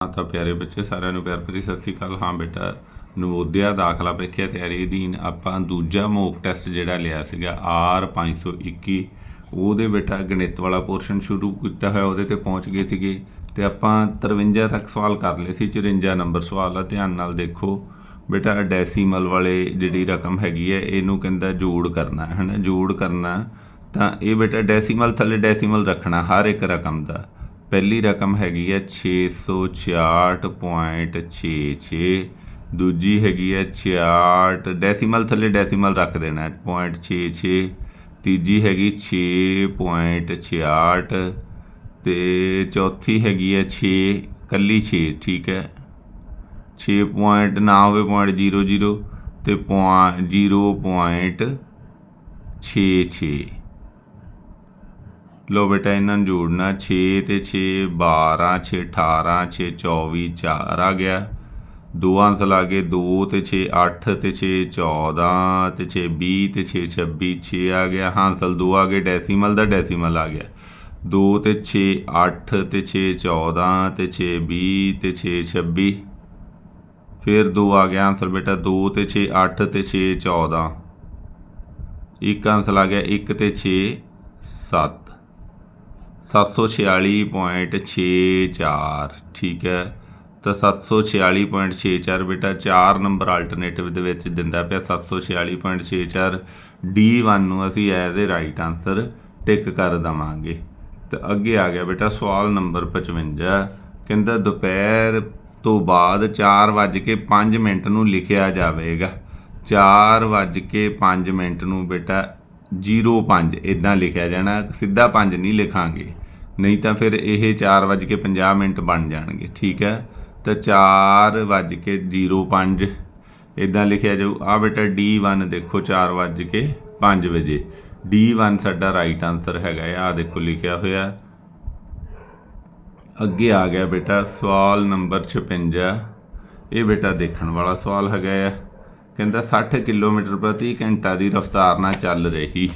ਤਾਂ ਪਿਆਰੇ ਬੱਚੇ, ਸਾਰਿਆਂ ਨੂੰ ਪਿਆਰ ਭਰੀ ਸਤਿ ਸ੍ਰੀ ਅਕਾਲ। ਹਾਂ ਬੇਟਾ, ਨਵੋਦਿਆ ਦਾਖਲਾ ਪ੍ਰੀਖਿਆ ਤਿਆਰੀ ਅਧੀਨ ਆਪਾਂ ਦੂਜਾ ਮੋਕ ਟੈਸਟ ਜਿਹੜਾ ਲਿਆ ਸੀਗਾ R521 ਉਹਦੇ ਬੇਟਾ ਗਣਿਤ ਵਾਲਾ ਪੋਰਸ਼ਨ ਸ਼ੁਰੂ ਕੀਤਾ ਹੋਇਆ, ਉਹਦੇ ਤੇ ਪਹੁੰਚ ਗਏ ਸੀਗੇ। ਤੇ ਆਪਾਂ 53 ਤੱਕ ਸਵਾਲ ਕਰ ਲਏ ਸੀ 54 ਨੰਬਰ ਸਵਾਲ ਆ, ਧਿਆਨ ਨਾਲ ਦੇਖੋ। ਬੇਟਾ ਡੈਸੀਮਲ ਵਾਲੇ ਜਿਹੜੀ ਰਕਮ ਹੈਗੀ ਹੈ ਇਹਨੂੰ ਕਹਿੰਦਾ ਜੋੜ ਕਰਨਾ ਹੈ ਨਾ ਜੋੜ ਕਰਨਾ ਤਾਂ ਇਹ ਬੇਟਾ ਡੈਸੀਮਲ ਥੱਲੇ ਡੈਸੀਮਲ ਰੱਖਣਾ, ਹਰ ਇੱਕ ਰਕਮ ਦਾ। ਪਹਿਲੀ ਰਕਮ ਹੈਗੀ ਹੈ 666.66 ਦੂਜੀ ਹੈਗੀ ਹੈ 66 ਡੈਸੀਮਲ ਥੱਲੇ ਡੈਸੀਮਲ ਰੱਖ ਦੇਣਾ ਹੈ, point 66 ਤੀਜੀ ਹੈਗੀ 6.66 ਤੇ ਚੌਥੀ ਹੈਗੀ ਹੈ 6 ਕੱਲੀ 6 ਠੀਕ ਹੈ। 6 ਪੁਆਇੰਟ ਨਾ ਹੋਵੇ ਪੁਆਇੰਟ 00 ਤੇ ਪੁਆਇੰਟ 0.66 ਲਓ ਬੇਟਾ ਇਹਨਾਂ ਨੂੰ ਜੋੜਨਾ 6 ਤੇ 6 12 6 18 6 24 4 ਆ ਗਿਆ ਦੋ ਆਂਸਰ ਆ ਗਏ 2 ਤੇ 6 8 ਤੇ 6 14 ਤੇ 6 20 ਤੇ 6 26 6 ਆ ਗਿਆ ਹਾਂਸਲ 2 ਆ ਗਏ ਡੈਸੀਮਲ ਦਾ ਡੈਸੀਮਲ ਆ ਗਿਆ 2 ਤੇ 6 8 ਤੇ 6 14 ਤੇ 6 20 ਤੇ 6 26 ਫਿਰ 2 ਆ ਗਿਆ ਆਂਸਰ ਬੇਟਾ 2 ਤੇ 6 8 ਤੇ 6 14 ਇੱਕ ਆਂਸਰ ਆ ਗਿਆ 1 ਤੇ 6 7 746.64 ਠੀਕ ਹੈ। ਤਾਂ 746.64 ਬੇਟਾ 4 ਨੰਬਰ ਆਲਟਰਨੇਟਿਵ ਦੇ ਵਿੱਚ ਦਿੰਦਾ ਪਿਆ 746.64 D1 ਨੂੰ ਅਸੀਂ as a right answer tick ਕਰ ਦਵਾਂਗੇ। ਤਾਂ ਅੱਗੇ ਆ ਗਿਆ ਬੇਟਾ ਸਵਾਲ ਨੰਬਰ 55 ਕਹਿੰਦਾ ਦੁਪਹਿਰ ਤੋਂ ਬਾਅਦ 4:05 ਮਿੰਟ ਨੂੰ ਲਿਖਿਆ ਜਾਵੇਗਾ। 4:05 ਮਿੰਟ ਨੂੰ ਬੇਟਾ 05 ਇਦਾਂ ਲਿਖਿਆ ਜਾਣਾ, ਸਿੱਧਾ 5 ਨਹੀਂ ਲਿਖਾਂਗੇ। ਨਹੀਂ ਤਾਂ ਫਿਰ ਇਹ 4:50 ਮਿੰਟ ਬਣ ਜਾਣਗੇ, ਠੀਕ ਹੈ? ਤਾਂ 4:05 ਇਦਾਂ ਲਿਖਿਆ ਜਾਊ। ਆ ਬੇਟਾ D1 ਦੇਖੋ 4:05 ਵਜੇ D1 ਸਾਡਾ ਰਾਈਟ ਆਨਸਰ ਹੈਗਾ ਆ ਦੇਖੋ ਲਿਖਿਆ ਹੋਇਆ। ਅੱਗੇ ਆ ਗਿਆ ਬੇਟਾ, ਸਵਾਲ ਨੰਬਰ 56 ਇਹ ਬੇਟਾ ਦੇਖਣ ਵਾਲਾ ਸਵਾਲ ਹੈਗਾ ਆ। ਕਹਿੰਦਾ 60 ਕਿਲੋਮੀਟਰ ਪ੍ਰਤੀ ਘੰਟਾ ਦੀ ਰਫ਼ਤਾਰ ਨਾਲ ਚੱਲ ਰਹੀ।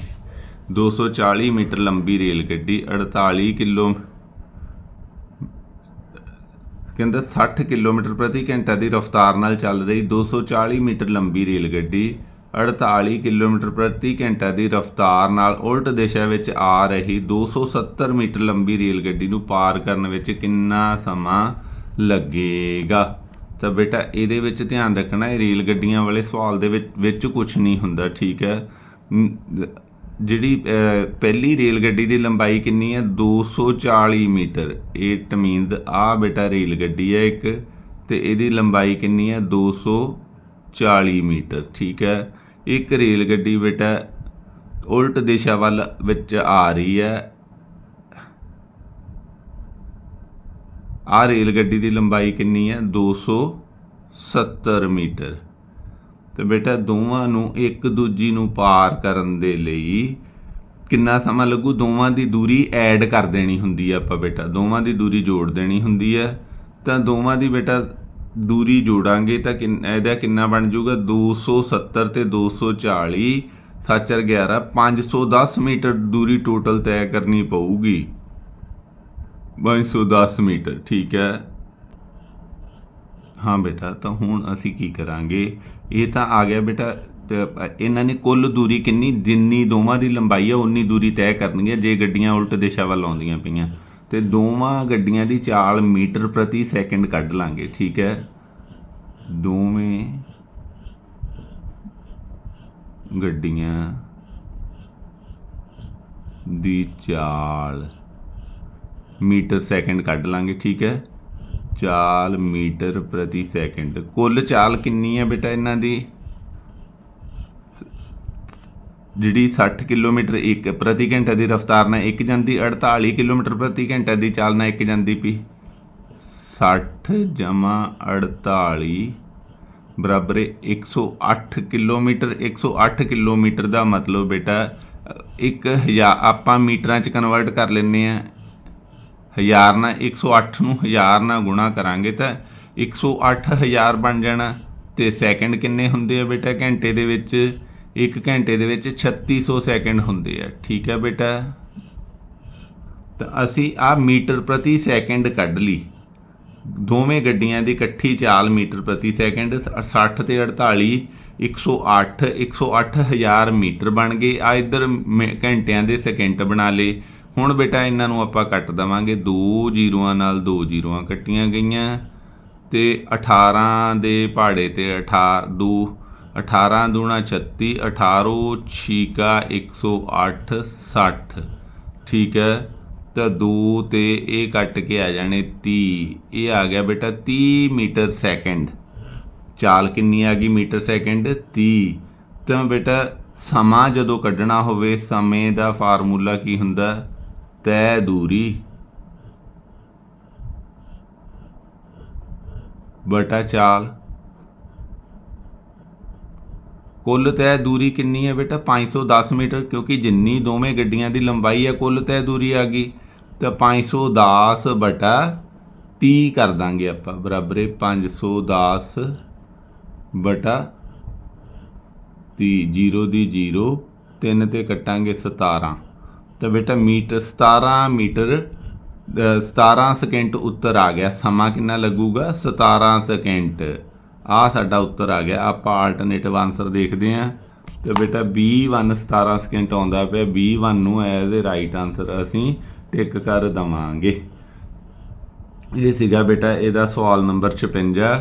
240 ਮੀਟਰ ਲੰਬੀ ਰੇਲ ਗੱਡੀ 48 ਕਿਲੋ ਕਹਿੰਦਾ 60 ਕਿਲੋਮੀਟਰ ਪ੍ਰਤੀ ਘੰਟਾ ਦੀ ਰਫ਼ਤਾਰ ਨਾਲ ਚੱਲ ਰਹੀ 240 ਮੀਟਰ ਲੰਬੀ ਰੇਲ ਗੱਡੀ 48 ਕਿਲੋਮੀਟਰ ਪ੍ਰਤੀ ਘੰਟਾ ਦੀ ਰਫ਼ਤਾਰ ਨਾਲ ਉਲਟ ਦਿਸ਼ਾ ਵਿੱਚ ਆ ਰਹੀ 270 ਮੀਟਰ ਲੰਬੀ ਰੇਲ ਗੱਡੀ ਨੂੰ ਪਾਰ ਕਰਨ ਵਿੱਚ ਕਿੰਨਾ ਸਮਾਂ ਲੱਗੇਗਾ? ਤਾਂ ਬੇਟਾ, ਇਹਦੇ ਵਿੱਚ ਧਿਆਨ ਰੱਖਣਾ, ਇਹ ਰੇਲ ਗੱਡੀਆਂ ਵਾਲੇ ਸਵਾਲ ਦੇ ਵਿੱਚ ਵਿੱਚ ਕੁਝ ਨਹੀਂ ਹੁੰਦਾ, ਠੀਕ ਹੈ? ਜਿਹੜੀ ਪਹਿਲੀ ਰੇਲ ਗੱਡੀ ਦੀ ਲੰਬਾਈ ਕਿੰਨੀ ਹੈ? 240 ਮੀਟਰ। ਇਹ ਮੀਨਸ ਆ ਬੇਟਾ ਰੇਲ ਗੱਡੀ ਹੈ ਇੱਕ, ਤੇ ਇਹਦੀ ਲੰਬਾਈ ਕਿੰਨੀ ਹੈ? 240 ਮੀਟਰ, ਠੀਕ ਹੈ? ਇੱਕ ਰੇਲ ਗੱਡੀ ਬੇਟਾ, ਉਲਟ ਦਿਸ਼ਾ ਵੱਲ ਵਿੱਚ ਆ ਰਹੀ ਹੈ ਆ ਰੇਲ ਗੱਡੀ ਦੀ ਲੰਬਾਈ ਕਿੰਨੀ ਹੈ? 270 ਮੀਟਰ। ਤੇ ਬੇਟਾ, ਦੋਵਾਂ ਨੂੰ ਇੱਕ ਦੂਜੀ ਨੂੰ ਪਾਰ ਕਰਨ ਦੇ ਲਈ ਕਿੰਨਾ ਸਮਾਂ ਲੱਗੂ? ਦੋਵਾਂ ਦੀ ਦੂਰੀ ਐਡ ਕਰ ਦੇਣੀ ਹੁੰਦੀ ਹੈ ਆਪਾਂ ਬੇਟਾ। ਦੋਵਾਂ ਦੀ ਦੂਰੀ ਜੋੜ ਦੇਣੀ ਹੁੰਦੀ ਹੈ। ਤਾਂ ਦੋਵਾਂ ਦੀ ਬੇਟਾ ਦੂਰੀ ਜੋੜਾਂਗੇ ਤਾਂ ਕਿੰਨ- ਇਹਦਾ ਕਿੰਨਾ ਬਣ ਜਾਊਗਾ? 270 ਤੇ 240 ਸੱਚਰ 11 510 ਮੀਟਰ ਦੂਰੀ ਟੋਟਲ ਤੈਅ ਕਰਨੀ ਪਊਗੀ। 510 ਮੀਟਰ, ਠੀਕ ਹੈ। ਹਾਂ ਬੇਟਾ, ਤਾਂ ਹੁਣ ਅਸੀਂ ਕੀ ਕਰਾਂਗੇ? ਇਹ ਤਾਂ ਆ ਗਿਆ ਬੇਟਾ ਇਹਨਾਂ ਨੇ ਕੁੱਲ ਦੂਰੀ ਕਿੰਨੀ? ਜਿੰਨੀ ਦੋਵਾਂ ਦੀ ਲੰਬਾਈ ਹੈ ਉਨੀ ਦੂਰੀ ਤੈਅ ਕਰਨੀ ਜੇ ਗੱਡੀਆਂ ਉਲਟ ਦਿਸ਼ਾ ਵੱਲ ਆਉਂਦੀਆਂ ਪਈਆਂ। ਤੇ ਦੋਵਾਂ ਗੱਡੀਆਂ ਦੀ ਚਾਲ ਮੀਟਰ ਪ੍ਰਤੀ ਸੈਕਿੰਡ ਕੱਢ ਲਾਂਗੇ, ਠੀਕ ਹੈ। ਦੋਵੇਂ ਗੱਡੀਆਂ ਦੀ ਚਾਲ ਮੀਟਰ ਸੈਕਿੰਡ ਕੱਢ ਲਾਂਗੇ ਠੀਕ ਹੈ? ਚਾਲ ਮੀਟਰ ਪ੍ਰਤੀ ਸੈਕਿੰਡ। ਕੁੱਲ ਚਾਲ ਕਿੰਨੀ ਹੈ ਬੇਟਾ ਇਹਨਾਂ ਦੀ? ਜਿਹੜੀ 60 ਕਿਲੋਮੀਟਰ ਇੱਕ ਪ੍ਰਤੀ ਘੰਟਾ ਦੀ ਰਫ਼ਤਾਰ ਨਾਲ ਇੱਕ ਜਾਂਦੀ 48 ਕਿਲੋਮੀਟਰ ਪ੍ਰਤੀ ਘੰਟਾ ਦੀ ਚਾਲ ਨਾਲ ਇੱਕ ਜਾਂਦੀ ਪਈ। 60 ਜਮਾ 48 ਬਰਾਬਰ ਹੈ 108 ਕਿਲੋਮੀਟਰ 108 ਕਿਲੋਮੀਟਰ ਦਾ ਮਤਲਬ ਬੇਟਾ ਅ, ਇੱਕ ਹਜ਼ਾਰ ਆਪਾਂ ਮੀਟਰਾਂ ਚ ਕਨਵਰਟ ਕਰ ਲੈਂਦੇ ਆ ਹਜ਼ਾਰ ਨਾਲ 108 ਨੂੰ ਹਜ਼ਾਰ ਨਾਲ ਗੁਣਾ ਕਰਾਂਗੇ ਤਾਂ 108000 ਬਣ ਜਾਣਾ। ਤੇ ਸੈਕਿੰਡ ਕਿੰਨੇ ਹੁੰਦੇ ਆ ਬੇਟਾ? ਘੰਟੇ ਦੇ ਵਿੱਚ ਇੱਕ ਘੰਟੇ ਦੇ ਵਿੱਚ 3600 ਸੈਕਿੰਡ ਹੁੰਦੇ ਆ। ਠੀਕ ਹੈ ਬੇਟਾ? ਤਾਂ ਅਸੀਂ ਆ ਮੀਟਰ ਪ੍ਰਤੀ ਸੈਕਿੰਡ ਕੱਢ ਲਈ। ਦੋਵੇਂ ਗੱਡੀਆਂ ਦੀ ਇਕੱਠੀ ਚਾਲ ਮੀਟਰ ਪ੍ਰਤੀ ਸੈਕਿੰਡ 60 ਤੇ 48 108 108000 ਮੀਟਰ ਬਣ ਗਏ। ਆ ਇੱਧਰ ਮੇ- ਘੰਟਿਆਂ ਦੇ ਸਕਿੰਟ ਬਣਾ ਲਏ। ਹੁਣ ਬੇਟਾ ਇਹਨਾਂ ਨੂੰ ਆਪਾਂ ਕੱਟ ਦਵਾਂਗੇ, ਦੋ ਜ਼ੀਰੋਆਂ ਨਾਲ ਦੋ ਜ਼ੀਰੋਆਂ ਕੱਟੀਆਂ ਗਈਆਂ ਤੇ 18 ਦੇ ਪਹਾੜੇ ਤੇ 18 ਦੋ 18 ਦੂਣਾ 36 18 ਛੀਕਾ 108 60 ਠੀਕ ਹੈ? ਤਾਂ 2 ਤੇ ਇਹ ਕੱਟ ਕੇ ਆ ਜਾਣੇ 30 ਇਹ ਆ ਗਿਆ ਬੇਟਾ 30 ਮੀਟਰ ਸੈਕਿੰਡ। ਚਾਲ ਕਿੰਨੀ ਆ ਗਈ ਮੀਟਰ ਸੈਕਿੰਡ? 30 ਤਾਂ ਬੇਟਾ ਸਮਾਂ ਜਦੋਂ ਕੱਢਣਾ ਹੋਵੇ, ਸਮੇਂ ਦਾ ਫਾਰਮੂਲਾ ਕੀ ਹੁੰਦਾ? ਤੈ ਦੂਰੀ। ਬਟਾ ਚਾਲ। ਕੁੱਲ ਤੈਅ ਦੂਰੀ ਕਿੰਨੀ ਹੈ ਬੇਟਾ? 510 ਮੀਟਰ, ਕਿਉਂਕਿ ਜਿੰਨੀ ਦੋਵੇਂ ਗੱਡੀਆਂ ਦੀ ਲੰਬਾਈ ਹੈ, ਕੁੱਲ ਤੈਅ ਦੂਰੀ ਆ ਗਈ। ਤਾਂ 510 ਬਟਾ 30 ਕਰ ਦਾਂਗੇ ਆਪਾਂ, ਬਰਾਬਰ ਹੈ 510 ਬਟਾ 30 0 ਦੀ 0 3 ਤੇ ਕੱਟਾਂਗੇ 17 ਤਾਂ ਬੇਟਾ ਮੀਟਰ 17 ਮੀਟਰ ਅ, 17 ਸਕਿੰਟ ਉੱਤਰ ਆ ਗਿਆ। ਸਮਾਂ ਕਿੰਨਾ ਲੱਗੂਗਾ? 17 ਸਕਿੰਟ ਆ ਸਾਡਾ ਉੱਤਰ ਆ ਗਿਆ। ਆਪਾਂ ਆਲਟਰਨੇਟਿਵ ਆਨਸਰ ਦੇਖਦੇ ਹਾਂ। ਤੇ ਬੇਟਾ B1 17 ਸਕਿੰਟ ਆਉਂਦਾ ਪਿਆ। B1 ਨੂੰ ਐਜ਼ ਅ ਰਾਈਟ ਆਨਸਰ ਅਸੀਂ ਟਿਕ ਕਰ ਦਵਾਂਗੇ। ਇਹ ਸੀਗਾ ਬੇਟਾ ਇਹਦਾ ਸਵਾਲ ਨੰਬਰ 56